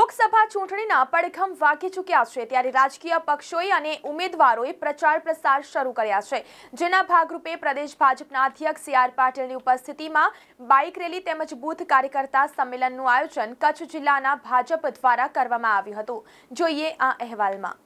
લોકસભા ચૂંટણીના પડખમ વાગી ચૂક્યા છે ત્યારે રાજકીય પક્ષોએ અને ઉમેદવારોએ પ્રચાર પ્રસાર શરૂ કર્યા છે. જેના ભાગરૂપે પ્રદેશ ભાજપના અધ્યક્ષ સી આર પાટીલની ઉપસ્થિતિમાં બાઇક રેલી તેમજ બૂથ કાર્યકર્તા સંમેલનનું આયોજન કચ્છ જિલ્લાના ભાજપ દ્વારા કરવામાં આવ્યું હતું. જોઈએ આ અહેવાલમાં.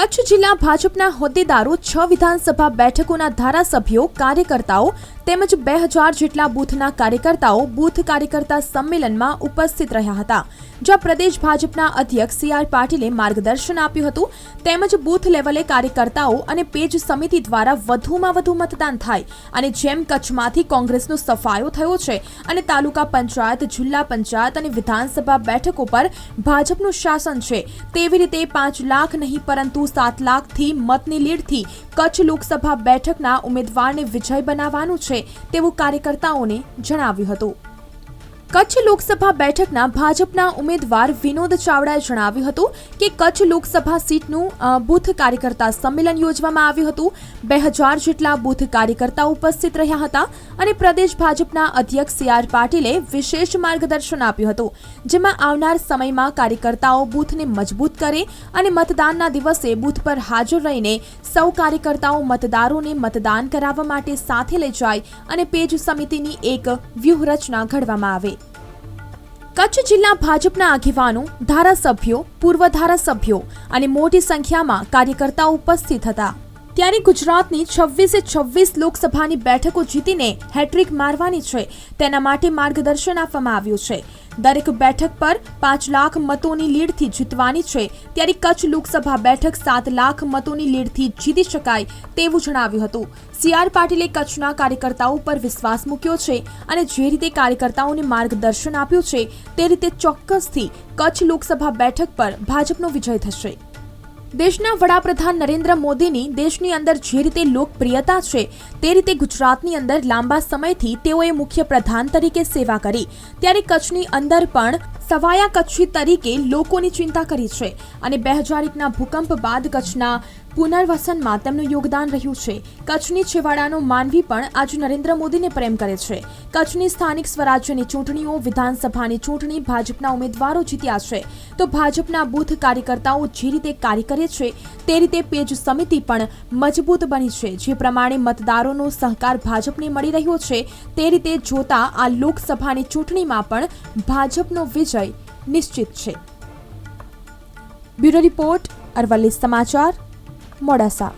કચ્છ જિલ્લા ભાજપના હોદ્દેદારો છ વિધાનસભા બેઠકોના ધારાસભ્યો, કાર્યકર્તાઓ તેમજ બે હજાર જેટલા બૂથના કાર્યકર્તાઓ બૂથ કાર્યકર્તા સંમેલનમાં ઉપસ્થિત રહ્યા હતા, જ્યાં પ્રદેશ ભાજપના અધ્યક્ષ સી આર પાટીલે માર્ગદર્શન આપ્યું હતું, તેમજ બૂથ લેવલે કાર્યકર્તાઓ અને પેજ સમિતિ દ્વારા વધુમાં વધુ મતદાન થાય અને જેમ કચ્છમાંથી કોંગ્રેસનો સફાયો થયો છે અને તાલુકા પંચાયત, જિલ્લા પંચાયત અને વિધાનસભા બેઠકો પર ભાજપનું શાસન છે, તેવી રીતે પાંચ લાખ નહીં પરંતુ સાત લાખથી મતની લીડથી કચ્છ લોકસભા બેઠકના ઉમેદવારને વિજય બનાવવાનું છે તેવું કાર્યકર્તાઓને જણાવ્યું હતું. કચ્છ લોકસભા બેઠકના ભાજપના ઉમેદવાર વિનોદ ચાવડાએ જણાવ્યું હતું કે કચ્છ લોકસભા સીટનું બુથ કાર્યકર્તા સંમેલન યોજવામાં આવ્યું હતું. બે હજાર જેટલા બૂથ કાર્યકર્તાઓ ઉપસ્થિત રહ્યા હતા અને પ્રદેશ ભાજપના અધ્યક્ષ સી આર પાટીલે વિશેષ માર્ગદર્શન આપ્યું હતું, જેમાં આવનાર સમયમાં કાર્યકર્તાઓ બૂથને મજબૂત કરે અને મતદાનના દિવસે બૂથ પર હાજર રહીને સૌ કાર્યકર્તાઓ મતદારોને મતદાન કરાવવા માટે સાથે લઈ જાય અને પેજ સમિતિની એક વ્યૂહરચના ઘડવામાં આવે. કચ્છ જિલ્લા ભાજપના આગેવાનો, ધારાસભ્યો, પૂર્વ ધારાસભ્યો અને મોટી સંખ્યામાં કાર્યકર્તાઓ ઉપસ્થિત હતા. ત્યારે ગુજરાતની છવ્વીસે છવ્વીસ લોકસભાની બેઠકો જીતીને હેટ્રિક મારવાની છે. તેના માટે માર્ગદર્શન આપવામાં આવ્યું છે. દરેક બેઠક પર પાંચ લાખ મતોની લીડથી જીતવાની છે. ત્યારે કચ્છ લોકસભા બેઠક સાત લાખ મતોની લીડથી જીતી શકાય તેવું જણાવ્યું હતું. સી આર પાટીલે કચ્છના કાર્યકર્તાઓ પર વિશ્વાસ મૂક્યો છે અને જે રીતે કાર્યકર્તાઓને માર્ગદર્શન આપ્યું છે તે રીતે ચોક્કસથી કચ્છ લોકસભા બેઠક પર ભાજપનો વિજય થશે. દેશના વડાપ્રધાન નરેન્દ્ર મોદીની દેશની અંદર જે રીતે લોકપ્રિયતા છે, તે રીતે ગુજરાતની અંદર લાંબા સમયથી તેઓએ મુખ્ય પ્રધાન તરીકે સેવા કરી. ત્યારે કચ્છની અંદર પણ સવાયા કચ્છી તરીકે લોકોની ચિંતા કરી છે અને બે હજાર એકના ભૂકંપ બાદ કચ્છના પુનર્વસનમાં તેમનું યોગદાન રહ્યું છે. કચ્છની છેવાડાનો માનવી પણ આજે નરેન્દ્ર મોદીને પ્રેમ કરે છે. કચ્છની સ્થાનિક સ્વરાજ્યની ચૂંટણીઓ, વિધાનસભાની ચૂંટણી, ભાજપના ઉમેદવારો જીત્યા છે. તો ભાજપના બુથ કાર્યકર્તાઓ જે રીતે કાર્ય કરે છે, તે રીતે પેજ સમિતિ પણ મજબૂત બની છે. જે પ્રમાણે મતદારોનો સહકાર ભાજપને મળી રહ્યો છે, તે રીતે જોતા આ લોકસભાની ચૂંટણીમાં પણ ભાજપનો વિજય નિશ્ચિત છે. બ્યુરો રિપોર્ટ, અરવલ્લી સમાચાર મોડાસા.